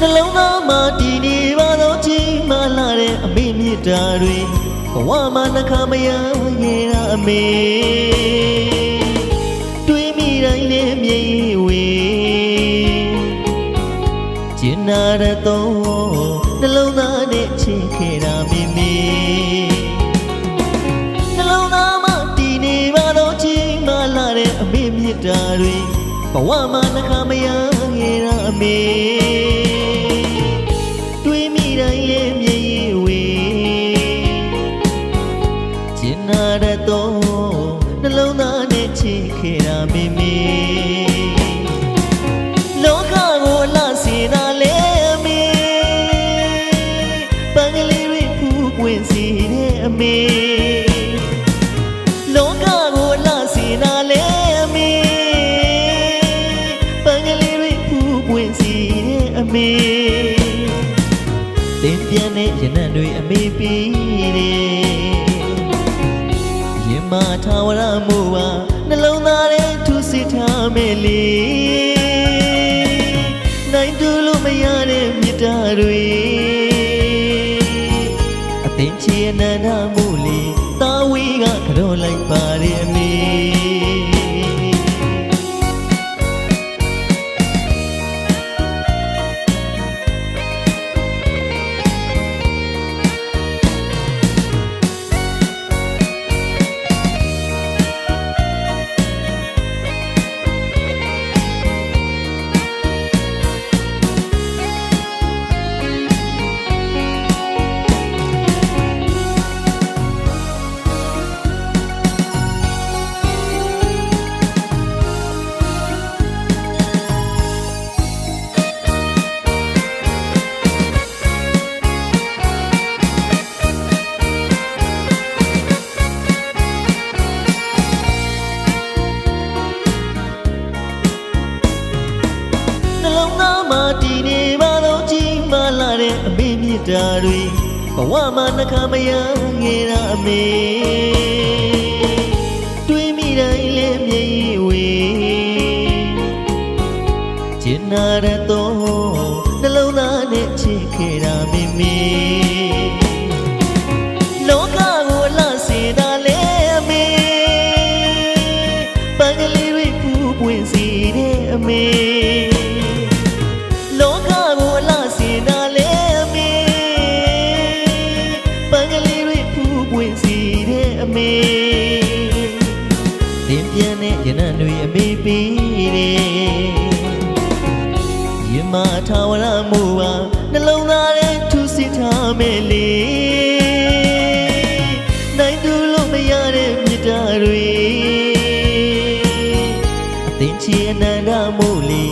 နှလုံးသားမှာတည်နေပါသောချိန်မှလာတဲ့အမေမြစ်တာတွေဘဝမှာနှခါမရရဲ့အမေတွေးမိတိုင်းလည်းမြေဝေကျင်နာရတော့နှလုံးသားနဲ့ချစ်ခဲ့တာမေမေနှလုံးသားမှာတည်နေပါသောချိန်မှလာတဲ့အမေမြစ်တာတွေဘဝမှာနှခါမရရဲ့အမေ မေလောကကိုအလှစေတာလေအမေပန်းကလေးတွေဖူးပွင့်စီတဲ့အမေတင်ပြန်တဲ့ရနံ့တွေအမေပြီးတယ်ရင်မထာဝရမို့ပါနှလုံးသားထဲထူစစ်ထားမယ်လေနိုင်တူလို့မရတဲ့မြတ်တာတွေ နန္တမို့လေတာဝေးကကြောလိုက်ပါ မှာတည်နေပါတော့ကြီးမာလာတဲ့အမေမြတ်တာတွေဘဝမှာနှခါမရငယ်တာအမေတွေးမိတိုင်းလဲမြေဝေကျင်နာရတော့နှလုံးသားနဲ့ချစ်ခဲ့တာမေမေလော ပေးတယ်ယမထာဝရမူပါနှလုံးသားနဲ့ထူစစ်ထားမယ်လေနိုင်သူလို့မရတဲ့မြတ်တာတွေအသင်ချီအနန္တမို့လေ